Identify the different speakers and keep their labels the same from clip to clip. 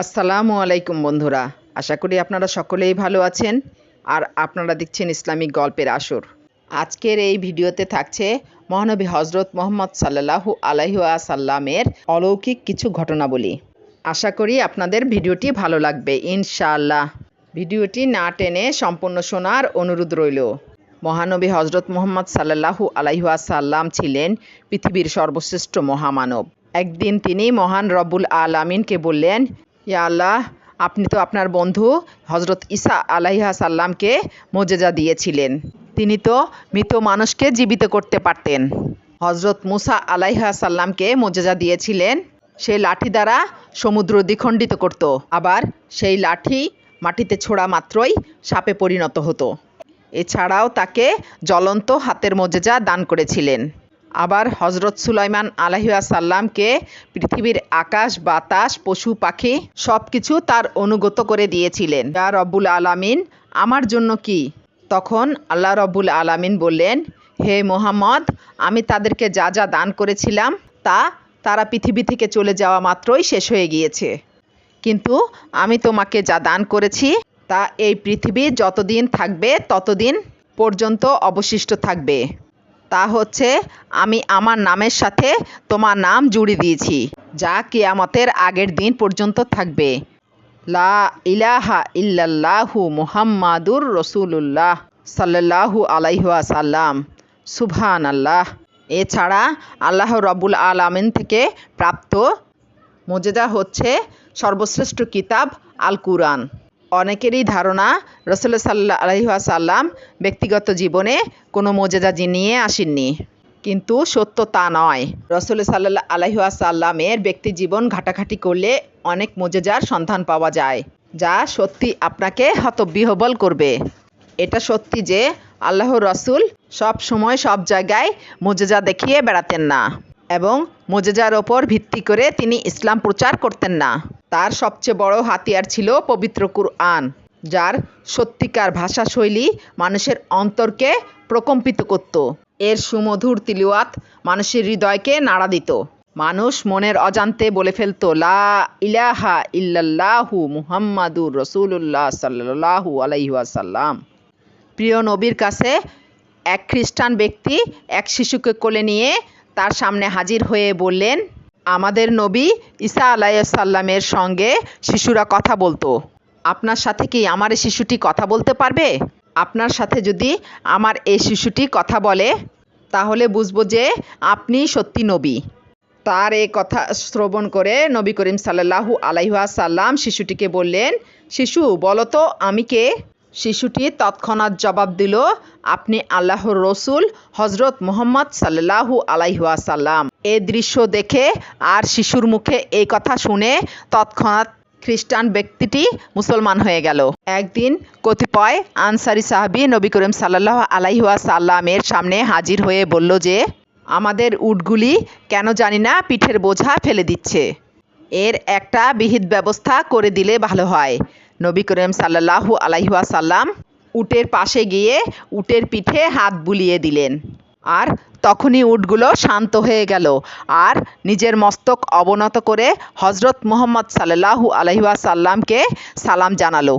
Speaker 1: আসসালামু আলাইকুম বন্ধুরা, আশা করি আপনারা সকলেই ভালো আছেন আর আপনারা দেখছেন ইসলামিক গল্পের আসর। আজকের এই ভিডিওতে থাকছে মহানবী হজরত মোহাম্মদ সাল্লাহু আলাইসাল্লামের অলৌকিক কিছু ঘটনাবলী। আশা করি আপনাদের ভিডিওটি ভালো লাগবে, ইনশাআল্লাহ। ভিডিওটি না টেনে সম্পূর্ণ শোনার অনুরোধ রইল। মহানবী হজরত মোহাম্মদ সাল্লাহু আলাইসাল্লাম ছিলেন পৃথিবীর সর্বশ্রেষ্ঠ মহামানব। একদিন তিনি মহান রব্বুল আলামিনকে বললেন ইয়া আল্লাহ, আপনি তো আপনার বন্ধু হজরত ঈসা আলাইহা সাল্লামকে মোজেজা দিয়েছিলেন। তিনি তো মৃত মানুষকে জীবিত করতে পারতেন। হজরত মুসা আলাইহা সাল্লামকে মোজেজা দিয়েছিলেন। সেই লাঠি দ্বারা সমুদ্র দ্বিখণ্ডিত করত। আবার সেই লাঠি মাটিতে ছোড়া মাত্রই সাপে পরিণত হতো। এছাড়াও তাকে জ্বলন্ত হাতের মোজেজা দান করেছিলেন। আবার হজরত সুলাইমান আলাহিয়া সাল্লামকে পৃথিবীর আকাশ, বাতাস, পশু, পাখি সব কিছু তার অনুগত করে দিয়েছিলেন। ইয়া রব্বুল আলামিন, আমার জন্য কি? তখন আল্লাহ রব্বুল আলামিন বললেন, হে মোহাম্মদ, আমি তাদেরকে যা যা দান করেছিলাম, তা তারা পৃথিবী থেকে চলে যাওয়া মাত্রই শেষ হয়ে গিয়েছে। কিন্তু আমি তোমাকে যা দান করেছি, তা এই পৃথিবী যতদিন থাকবে, ততদিন পর্যন্ত অবশিষ্ট থাকবে। তা হচ্ছে, আমি আমার নামের সাথে তোমার নাম জুড়ে দিয়েছি, যা কিয়ামতের আগের দিন পর্যন্ত থাকবে। লা ইলাহা ইল্লাল্লাহু মুহাম্মাদুর রসুলুল্লাহ সাল্লাল্লাহু আলাইহুয়া সাল্লাম সুবহান আল্লাহ এছাড়া আল্লাহ রব্বুল আলামিন থেকে প্রাপ্ত মোজেজা হচ্ছে সর্বশ্রেষ্ঠ কিতাব আল কুরআন অনেকেরই ধারণা রসুল সাল্লাহ আলহিহাসাল্লাম ব্যক্তিগত জীবনে কোনো মোজেজা নিয়ে আসেননি। কিন্তু সত্য তা নয়। রসুল সাল্লাহ আলহিহাসাল্লামের ব্যক্তি জীবন ঘাটাঘাটি করলে অনেক মোজেজার সন্ধান পাওয়া যায়, যা সত্যি আপনাকে হতবিহবল করবে। এটা সত্যি যে আল্লাহ রসুল সব সময় সব জায়গায় মোজেজা দেখিয়ে বেড়াতেন না এবং মোজেজার ওপর ভিত্তি করে তিনি ইসলাম প্রচার করতেন না। তার সবচেয়ে বড় হাতিয়ার ছিল পবিত্র কুরআন, যার সত্যিকার ভাষা শৈলী মানুষের অন্তরকে প্রকম্পিত করত। এর সুমধুর তিলুয়াত মানুষের হৃদয়কে নাড়া দিত। মানুষ মনের অজান্তে বলে ফেলতো, লা ইলাহা ইল্লাল্লাহু মুহাম্মাদুর রসুল্লাহ সাল্লাহু আলাইহাসাল্লাম প্রিয় নবীর কাছে এক খ্রিস্টান ব্যক্তি এক শিশুকে কোলে নিয়ে তার সামনে হাজির হয়ে বললেন আমাদের নবী ঈসা আলাইসাল্লামের সঙ্গে শিশুরা কথা বলতো। আপনার সাথে কি আমার এই শিশুটি কথা বলতে পারবে? আপনার সাথে যদি আমার এই শিশুটি কথা বলে, তাহলে বুঝব যে আপনি সত্যি নবী। তার এই কথা শ্রবণ করে নবী করিম সাল্লাহু আলাইহা সাল্লাম শিশুটিকে বললেন, শিশু, বলো তো আমি কে? শিশুটি তৎক্ষণাৎ জবাব দিল, আপনি আল্লাহর রসুল হজরত মোহাম্মদ সাল্লাহু আলাইহাসাল্লাম এ দৃশ্য দেখে আর শিশুর মুখে এই কথা শুনে তৎক্ষণাৎ খ্রিস্টান ব্যক্তিটি মুসলমান হয়ে গেল। একদিন কতিপয় আনসারি সাহাবি নবী করিম সাল্লাহ আলাইহাসাল্লামের সামনে হাজির হয়ে বলল যে, আমাদের উটগুলি কেন জানি না পিঠের বোঝা ফেলে দিচ্ছে। এর একটা বিহিত ব্যবস্থা করে দিলে ভালো হয়। নবী করিম সাল্লাহু আলাইহাসাল্লাম উটের পাশে গিয়ে উটের পিঠে হাত বুলিয়ে দিলেন। আর তখনই উটগুলো শান্ত হয়ে গেল আর নিজের মস্তক অবনত করে হজরত মোহাম্মদ সাল্লাহু আলহিহাসাল্লামকে সালাম জানালো।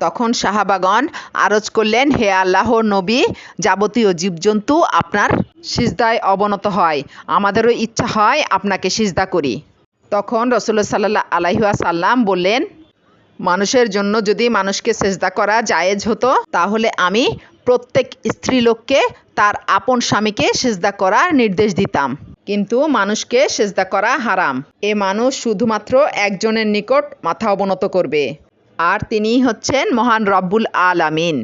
Speaker 1: তখন সাহাবাগণ আরজ করলেন, হে আল্লাহ নবী, যাবতীয় জীবজন্তু আপনার সিজদায় অবনত হয়, আমাদেরও ইচ্ছা হয় আপনাকে সিজদা করি। তখন রসুল্লা সাল্লাহ আলাইহাসাল্লাম বললেন মানুষের জন্য যদি মানুষকে সেজদা করা জায়েজ হতো, তাহলে আমি প্রত্যেক স্ত্রীলোককে তার আপন স্বামীকে সেজদা করার নির্দেশ দিতাম। কিন্তু মানুষকে সেজদা করা হারাম। এ মানুষ শুধুমাত্র একজনের নিকট মাথা অবনত করবে। আর তিনি হচ্ছেন মহান রব্বুল আল আমিন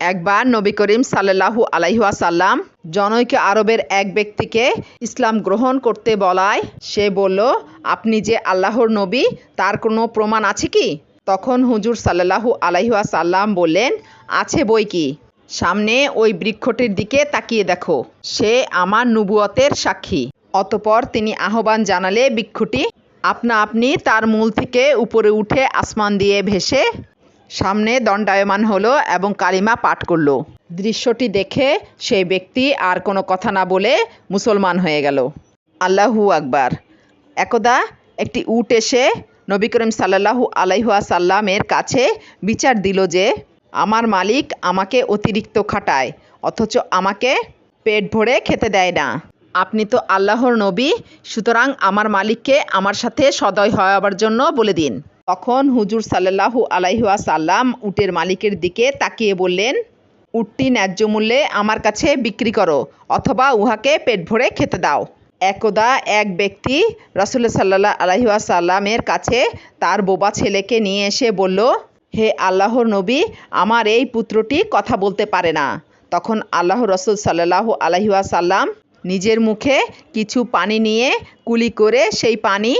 Speaker 1: একবার নবী করিম সাল্লাহু আলাইহাসাল্লাম জনৈক আরবের এক ব্যক্তিকে ইসলাম গ্রহণ করতে বলায়, সে বলল, আপনি যে আল্লাহর নবী, তার কোনো প্রমাণ আছে কি? তখন হুজুর সাল্লাহু আলাইহুয়া সাল্লাম বললেন, আছে বই কি? সামনে ওই বৃক্ষটির দিকে তাকিয়ে দেখো। সে আমার নুবুয়তের সাক্ষী। অতপর তিনি আহ্বান জানালে, বৃক্ষটি আপনা আপনি তার মূল থেকে উপরে উঠে আসমান দিয়ে ভেসে সামনে দণ্ডায়মান হলো এবং কালিমা পাঠ করল। দৃশ্যটি দেখে সেই ব্যক্তি আর কোনো কথা না বলে মুসলমান হয়ে গেল। আল্লাহু আকবার। একদা একটি উট এসে নবী করিম সাল্লাহু আলাইহুয়া সাল্লামের কাছে বিচার দিল যে, আমার মালিক আমাকে অতিরিক্ত খাটায়, অথচ আমাকে পেট ভরে খেতে দেয় না। আপনি তো আল্লাহর নবী, সুতরাং আমার মালিককে আমার সাথে সদয় হওয়ার জন্য বলে দিন। তখন হুজুর সাল্লাহু আলাইহুয়া সাল্লাম উটের মালিকের দিকে তাকিয়ে বললেন, উটটি ন্যায্য মূল্যে আমার কাছে বিক্রি করো, অথবা উহাকে পেট ভরে খেতে দাও। একদা এক ব্যক্তি রাসুল্লাহ সাল্লাহ আলহিয়া সাল্লামের কাছে তার বোবা ছেলেকে নিয়ে এসে বলল, হে আল্লাহর নবী, আমার এই পুত্রটি কথা বলতে পারে না। তখন আল্লাহ রসুল সাল্লাহ আলহিয়া সাল্লাম নিজের মুখে কিছু পানি নিয়ে কুলি করে সেই পানি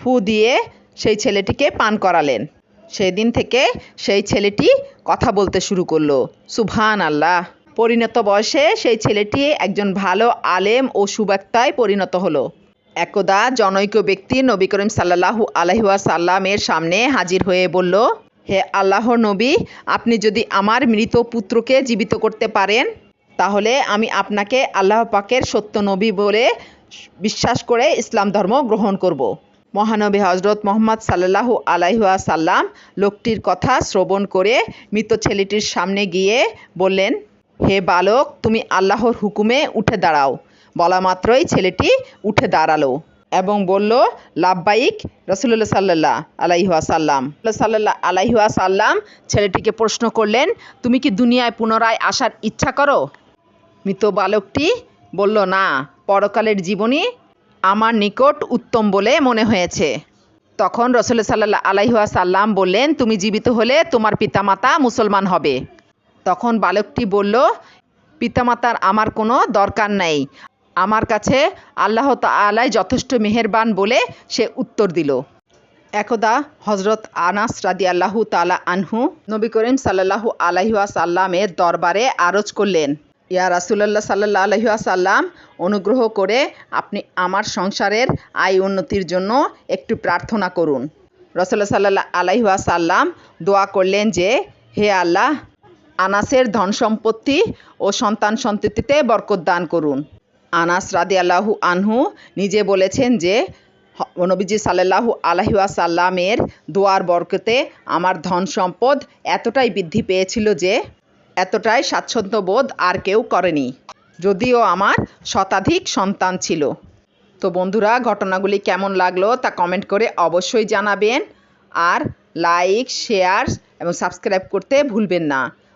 Speaker 1: ফু দিয়ে সেই ছেলেটিকে পান করালেন। সেদিন থেকে সেই ছেলেটি কথা বলতে শুরু করল। সুবহান আল্লাহ পরিণত বয়সে সেই ছেলেটি একজন ভালো আলেম ও সুবাক্তায় পরিণত হলো একদা জনৈক ব্যক্তি নবী করিম সাল্লাহু আলহিয়া সাল্লামের সামনে হাজির হয়ে বলল, হে আল্লাহ নবী, আপনি যদি আমার মৃত পুত্রকে জীবিত করতে পারেন, তাহলে আমি আপনাকে আল্লাহ পাকের সত্য নবী বলে বিশ্বাস করে ইসলাম ধর্ম গ্রহণ করব। মহানবী হজরত মোহাম্মদ সাল্লাহু আলাইহুয়া সাল্লাম লোকটির কথা শ্রবণ করে মৃত ছেলেটির সামনে গিয়ে বললেন হে বালক, তুমি আল্লাহর হুকুমে উঠে দাঁড়াও। বলা মাত্রই ছেলেটি উঠে দাঁড়াল এবং বলল লাভবাইক রসুল্লাহ সাল্লাহ আলাইহুয়া সাল্লাম সাল্লাহ আলাইহুয়া সাল্লাম ছেলেটিকে প্রশ্ন করলেন, তুমি কি দুনিয়ায় পুনরায় আসার ইচ্ছা করো? মৃত বালকটি বলল, না, পরকালের জীবনী আমার নিকট উত্তম বলে মনে হয়েছে। তখন রসুল সাল্লাহ আলাইহুয়া সাল্লাম বললেন, তুমি জীবিত হলে তোমার পিতামাতা মুসলমান হবে। তখন বালকটি বলল, পিতামাতার আমার কোনো দরকার নেই। আমার কাছে আল্লাহ তালাই যথেষ্ট মেহেরবান বলে সে উত্তর দিল। একদা হজরত আনাস রাদি আল্লাহু তালা আনহু নবী করিম সাল্লাহু আলাইহুয়া সাল্লামের দরবারে আরজ করলেন, ইয়া রাসুলাল্লাহ সাল্লাহ আলহিয়া সাল্লাম অনুগ্রহ করে আপনি আমার সংসারের আয় উন্নতির জন্য একটু প্রার্থনা করুন। রসল্লা সাল্লাহ আলাইহুয়া সাল্লাম দোয়া করলেন যে, হে আল্লাহ আনাসের ধন সম্পত্তি ও সন্তান সন্ততিতে বরকত দান করুন। আনাস রাদি আল্লাহু আনহু নিজে বলেছেন যে নবীজি সাল্লাহু আলহিয়া সাল্লামের দোয়ার বরকতে আমার ধন সম্পদ এতটাই বৃদ্ধি পেয়েছিল যে, এতটাই স্বাচ্ছন্দ্যবোধ আর কেউ করেনি, যদিও আমার শতাধিক সন্তান ছিল। তো বন্ধুরা, ঘটনাগুলি কেমন লাগল তা কমেন্ট করে অবশ্যই জানাবেন। আর লাইক, শেয়ার এবং সাবস্ক্রাইব করতে ভুলবেন না।